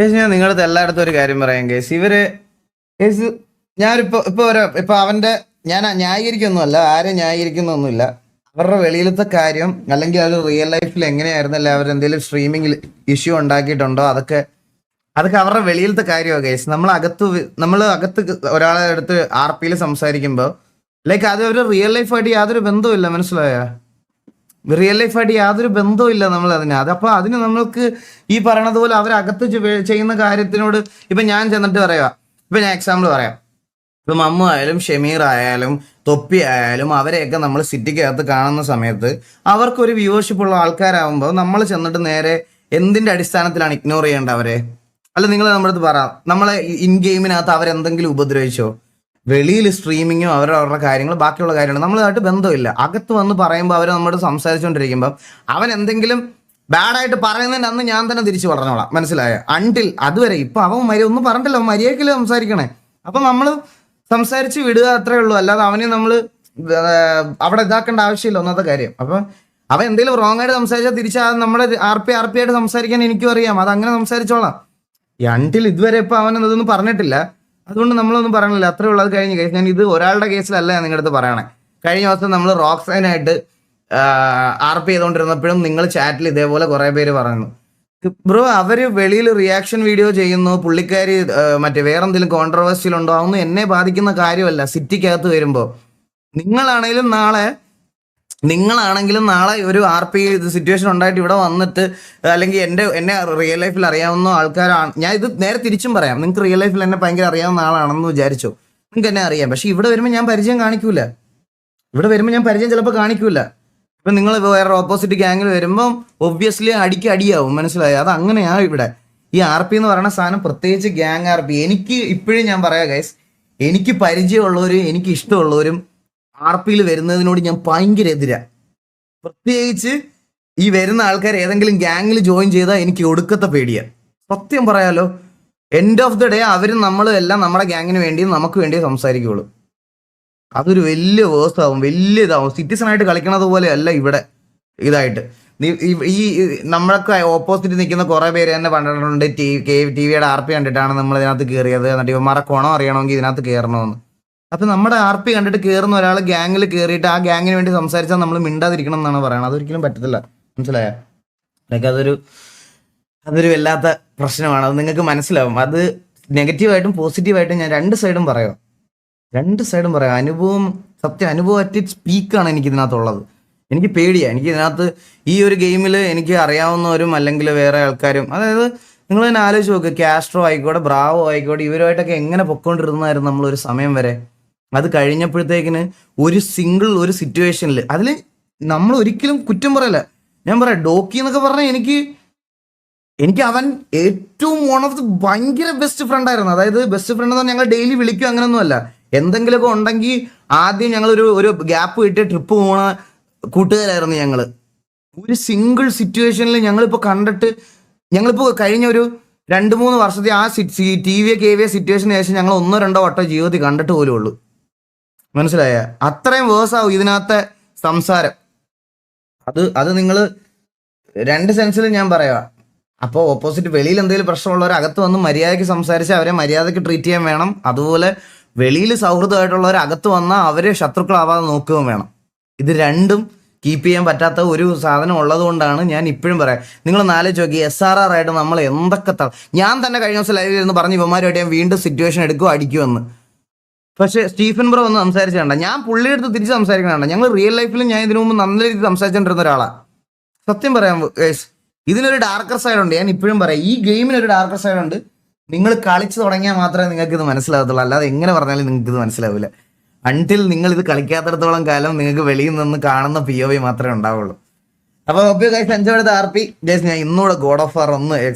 Case ഞാൻ നിങ്ങളുടെ എല്ലായിടത്തും ഒരു കാര്യം പറയാം കേസ് ഇവർ കേസ് ഞാനിപ്പോ ഇപ്പൊ ഒരു ഇപ്പൊ അവന്റെ ഞാൻ ന്യായീകരിക്കൊന്നുമല്ല ആരെ ന്യായീകരിക്കുന്നൊന്നുമില്ല അവരുടെ വെളിയിലത്തെ കാര്യം അല്ലെങ്കിൽ അവർ റിയൽ ലൈഫിൽ എങ്ങനെയായിരുന്നല്ല അവർ എന്തെങ്കിലും സ്ട്രീമിംഗിൽ ഇഷ്യൂ ഉണ്ടാക്കിയിട്ടുണ്ടോ അതൊക്കെ അതൊക്കെ അവരുടെ വെളിയിലത്തെ കാര്യമാണ് കേസ് നമ്മൾ അകത്ത് നമ്മൾ അകത്ത് ഒരാളെ അടുത്ത് ആർ പിയിൽ സംസാരിക്കുമ്പോൾ ലൈക്ക് അത് ഒരു റിയൽ ലൈഫായിട്ട് യാതൊരു ബന്ധവുമില്ല മനസ്സിലായോ? റിയൽ ലൈഫായിട്ട് യാതൊരു ബന്ധവുമില്ല നമ്മൾ അതിന്. അതപ്പോൾ അതിന് നമ്മൾക്ക് ഈ പറയണത് പോലെ അവരകത്ത് ചെയ്യുന്ന കാര്യത്തിനോട് ഇപ്പം ഞാൻ ചെന്നിട്ട് പറയാ. ഇപ്പം ഞാൻ എക്സാമ്പിൾ പറയാം. ഇപ്പം മമ്മു ആയാലും ഷമീർ ആയാലും തൊപ്പി ആയാലും അവരെയൊക്കെ നമ്മൾ സിറ്റിക്കകത്ത് കാണുന്ന സമയത്ത് അവർക്കൊരു വ്യൂവർഷിപ്പ് ഉള്ള ആൾക്കാരാകുമ്പോൾ നമ്മൾ ചെന്നിട്ട് നേരെ എന്തിന്റെ അടിസ്ഥാനത്തിലാണ് ഇഗ്നോർ ചെയ്യേണ്ട അവരെ? അല്ല നിങ്ങൾ നമ്മുടെ അടുത്ത് പറ. നമ്മളെ ഇൻ ഗെയിമിനകത്ത് അവരെന്തെങ്കിലും ഉപദ്രവിച്ചോ? വെളിയിൽ സ്ട്രീമിങ്ങോ അവരുടെ അവരുടെ കാര്യങ്ങൾ ബാക്കിയുള്ള കാര്യങ്ങൾ നമ്മളായിട്ട് ബന്ധമില്ല. അകത്ത് വന്ന് പറയുമ്പോൾ അവർ നമ്മൾ സംസാരിച്ചുകൊണ്ടിരിക്കുമ്പോൾ അവൻ എന്തെങ്കിലും ബാഡായിട്ട് പറയുന്നതിന് അന്ന് ഞാൻ തന്നെ തിരിച്ചു പറഞ്ഞോളാം. മനസ്സിലായ? അണ്ടിൽ അതുവരെ. ഇപ്പം അവൻ മര്യ ഒന്നും പറഞ്ഞിട്ടില്ല. അവൻ മര്യാദക്കില്ല സംസാരിക്കണേ. അപ്പം നമ്മൾ സംസാരിച്ച് വിടുക അത്രേ ഉള്ളൂ. അല്ലാതെ അവനെ നമ്മൾ അവിടെ ഇതാക്കേണ്ട ആവശ്യമില്ല. ഒന്നാമത്തെ കാര്യം. അപ്പം അവൻ എന്തെങ്കിലും റോങ് ആയിട്ട് സംസാരിച്ചാൽ തിരിച്ചാൽ നമ്മുടെ ആർ പി ആർ പി ആയിട്ട് സംസാരിക്കാൻ എനിക്കും അറിയാം. അത് അങ്ങനെ സംസാരിച്ചോളാം അണ്ടിൽ ഇതുവരെ ഇപ്പം അവൻ അതൊന്നും പറഞ്ഞിട്ടില്ല. അതുകൊണ്ട് നമ്മളൊന്നും പറയണില്ല. അത്രേ ഉള്ളു. അത് കഴിഞ്ഞ് കേസ് ഞാൻ ഇത് ഒരാളുടെ കേസിലല്ല ഞാൻ നിങ്ങളുടെ അടുത്ത് പറയണേ. കഴിഞ്ഞ ദിവസം നമ്മൾ റോക്സൈനായിട്ട് ആർ പി ചെയ്തുകൊണ്ടിരുന്നപ്പോഴും നിങ്ങൾ ചാറ്റിൽ ഇതേപോലെ കുറെ പേര് പറയുന്നു ബ്രോ അവർ വെളിയിൽ റിയാക്ഷൻ വീഡിയോ ചെയ്യുന്നു. പുള്ളിക്കാരി മറ്റേ വേറെന്തെങ്കിലും കോൺട്രവേഴ്സിയിൽ ഉണ്ടോ? അതൊന്നും എന്നെ ബാധിക്കുന്ന കാര്യമല്ല. സിറ്റിക്കകത്ത് വരുമ്പോൾ നിങ്ങളാണേലും നാളെ നിങ്ങളാണെങ്കിലും നാളെ ഒരു ആർ പി സിറ്റുവേഷൻ ഉണ്ടായിട്ട് ഇവിടെ വന്നിട്ട് അല്ലെങ്കിൽ എന്റെ എന്നെ റിയൽ ലൈഫിൽ അറിയാവുന്ന ആൾക്കാരാണ്. ഞാൻ ഇത് നേരെ തിരിച്ചും പറയാം. നിങ്ങൾക്ക് റിയൽ ലൈഫിൽ എന്നെ ഭയങ്കര അറിയാവുന്ന ആളാണെന്ന് വിചാരിച്ചു. നിങ്ങൾക്ക് എന്നെ അറിയാം. പക്ഷെ ഇവിടെ വരുമ്പോൾ ഞാൻ പരിചയം കാണിക്കൂല. ഇവിടെ വരുമ്പോൾ ഞാൻ പരിചയം ചിലപ്പോൾ കാണിക്കൂല. ഇപ്പം നിങ്ങൾ വേറെ ഓപ്പോസിറ്റ് ഗ്യാങ്ങിൽ വരുമ്പം ഒബ്വിയസ്ലി അടിക്ക് അടിയാവും. മനസ്സിലായി? അത് അങ്ങനെയാണ് ഇവിടെ. ഈ ആർ പി എന്ന് പറയുന്ന സാധനം പ്രത്യേകിച്ച് ഗ്യാങ് ആർ പി. എനിക്ക് ഇപ്പോഴും ഞാൻ പറയാം ഗൈസ് എനിക്ക് പരിചയമുള്ളവരും എനിക്ക് ഇഷ്ടമുള്ളവരും ആർ പിയിൽ വരുന്നതിനോട് ഞാൻ ഭയങ്കര എതിരാ. പ്രത്യേകിച്ച് ഈ വരുന്ന ആൾക്കാർ ഏതെങ്കിലും ഗ്യാങ്ങിൽ ജോയിൻ ചെയ്താൽ എനിക്ക് ഒടുക്കത്തെ പേടിയാ. സത്യം പറയാലോ എൻഡ് ഓഫ് ദി ഡേ അവരും നമ്മളും എല്ലാം നമ്മുടെ ഗ്യാങ്ങിന് വേണ്ടിയും നമുക്ക് വേണ്ടിയും സംസാരിക്കുള്ളൂ. അതൊരു വലിയ വേഴ്സാവും വലിയ ഇതാവും. സിറ്റിസൺ ആയിട്ട് കളിക്കണത് പോലെ അല്ല ഇവിടെ ഇതായിട്ട്. ഈ നമ്മളൊക്കെ ഓപ്പോസിറ്റ് നിൽക്കുന്ന കുറേ പേര് തന്നെ പണ്ടിട്ടുണ്ട് ടി ടി വിയുടെ ആർ പി കണ്ടിട്ടാണ് നമ്മൾ ഇതിനകത്ത് കയറിയത്. എന്നിട്ട് ഇവന്മാരെ കുണം അറിയണമെങ്കിൽ ഇതിനകത്ത് കയറണമെന്ന്. അപ്പൊ നമ്മുടെ ആർ പി കണ്ടിട്ട് കയറുന്ന ഒരാൾ ഗ്യാങ്ങിൽ കയറിയിട്ട് ആ ഗ്യാങ്ങിന് വേണ്ടി സംസാരിച്ചാൽ നമ്മൾ മിണ്ടാതിരിക്കണം എന്നാണ് പറയുന്നത് അതൊരിക്കലും പറ്റത്തില്ല. മനസ്സിലായ? ലൈക്ക് അതൊരു അതൊരു വല്ലാത്ത പ്രശ്നമാണ്. അത് നിങ്ങൾക്ക് മനസ്സിലാവും. അത് നെഗറ്റീവായിട്ടും പോസിറ്റീവായിട്ടും ഞാൻ രണ്ട് സൈഡും പറയാം. രണ്ട് സൈഡും പറയാം. അനുഭവം സത്യം അനുഭവം അറ്റ് സ്പീക്കാണ് എനിക്ക് ഇതിനകത്തുള്ളത് എനിക്ക് പേടിയാണ് എനിക്ക് ഇതിനകത്ത് ഈ ഒരു ഗെയിമിൽ എനിക്ക് അറിയാവുന്നവരും അല്ലെങ്കിൽ വേറെ ആൾക്കാരും അതായത് നിങ്ങൾ തന്നെ ആലോചിച്ച് നോക്ക്. കാസ്ട്രോ ആയിക്കോട്ടെ ബ്രാവോ ആയിക്കോട്ടെ ഇവരുമായിട്ടൊക്കെ എങ്ങനെ പൊക്കോണ്ടിരുന്നായിരുന്നു നമ്മളൊരു സമയം വരെ? അത് കഴിഞ്ഞപ്പോഴത്തേക്കിന് ഒരു സിംഗിൾ ഒരു സിറ്റുവേഷനിൽ അതിൽ നമ്മൾ ഒരിക്കലും കുറ്റം പറയല്ല. ഞാൻ പറയാം ഡോക്കി എന്നൊക്കെ പറഞ്ഞാൽ എനിക്ക് എനിക്ക് അവൻ ഏറ്റവും വൺ ഓഫ് ദി ഭയങ്കര ബെസ്റ്റ് ഫ്രണ്ട് ആയിരുന്നു. അതായത് ബെസ്റ്റ് ഫ്രണ്ട് എന്ന് പറഞ്ഞാൽ ഞങ്ങൾ ഡെയിലി വിളിക്കും അങ്ങനെയൊന്നുമല്ല എന്തെങ്കിലുമൊക്കെ ഉണ്ടെങ്കിൽ ആദ്യം ഞങ്ങളൊരു ഒരു ഗ്യാപ്പ് കിട്ടിയ ട്രിപ്പ് പോണ കൂട്ടുകാരായിരുന്നു ഞങ്ങൾ ഒരു സിംഗിൾ സിറ്റുവേഷനിൽ ഞങ്ങളിപ്പോൾ കണ്ടിട്ട് ഞങ്ങളിപ്പോൾ കഴിഞ്ഞ ഒരു രണ്ട് മൂന്ന് വർഷത്തെ ആ ടി വി കെ വി സിറ്റുവേഷന് ശേഷം ഞങ്ങൾ ഒന്നോ രണ്ടോ വട്ടം ജീവിതത്തിൽ കണ്ടിട്ട് പോലും ഉള്ളൂ മനസ്സിലായ? അത്രയും വേഴ്സാവും ഇതിനകത്തെ സംസാരം. അത് അത് നിങ്ങൾ രണ്ട് സെൻസിൽ ഞാൻ പറയാം അപ്പോൾ ഓപ്പോസിറ്റ് വെളിയിൽ എന്തെങ്കിലും പ്രശ്നമുള്ളവർ അകത്ത് വന്ന് മര്യാദയ്ക്ക് സംസാരിച്ച് അവരെ മര്യാദയ്ക്ക് ട്രീറ്റ് ചെയ്യാൻ വേണം. അതുപോലെ വെളിയിൽ സൗഹൃദമായിട്ടുള്ളവർ അകത്ത് വന്നാൽ അവരെ ശത്രുക്കളാവാതെ നോക്കുകയും വേണം. ഇത് രണ്ടും കീപ്പ് ചെയ്യാൻ പറ്റാത്ത ഒരു സാധനം ഉള്ളതുകൊണ്ടാണ് ഞാൻ ഇപ്പോഴും പറയാം. നിങ്ങൾ നാലേ നോക്കി എസ് ആർ ആർ ആയിട്ട് നമ്മൾ എന്തൊക്കെ ഞാൻ തന്നെ കഴിഞ്ഞ ദിവസം ലൈവിൽ ഇരുന്ന് പറഞ്ഞ് ഇവന്മാരുമായിട്ട് ഞാൻ വീണ്ടും സിറ്റുവേഷൻ എടുക്കുമോ അടിക്കുമെന്ന് പക്ഷേ സ്റ്റീഫൻ ബ്രോ ഒന്ന് സംസാരിച്ചിട്ടുണ്ട് ഞാൻ പുള്ളിയുടെ അടുത്ത് തിരിച്ച് സംസാരിക്കണ ഞങ്ങൾ റിയൽ ലൈഫിൽ ഞാൻ ഇതിനു മുമ്പ് നല്ല രീതിയിൽ സംസാരിച്ചുകൊണ്ടിരുന്ന ഒരാളാണ് സത്യം പറയാം ഇതിനൊരു ഡാർക്കർ സൈഡ് ഉണ്ട്. ഞാൻ ഇപ്പോഴും പറയാം ഈ ഗെയിമിന് ഒരു ഡാർക്കർ സൈഡ് ഉണ്ട്. നിങ്ങൾ കളിച്ചു തുടങ്ങിയാൽ മാത്രമേ നിങ്ങൾക്ക് ഇത് മനസ്സിലാകത്തുള്ളൂ. അല്ലാതെ എങ്ങനെ പറഞ്ഞാലും നിങ്ങൾക്ക് ഇത് മനസ്സിലാവില്ല. അൺടിൽ നിങ്ങൾ ഇത് കളിക്കാത്തടത്തോളം കാലം നിങ്ങൾക്ക് വെളിയിൽ നിന്ന് കാണുന്ന പി ഒ വി മാത്രമേ ഉണ്ടാവുള്ളൂ. അപ്പോൾ ഒബ്യോ guys enjoy R P guys ഞാൻ ഇന്നുകൂടെ ഗോഡ് ഓഫ് വാർ ഒന്ന്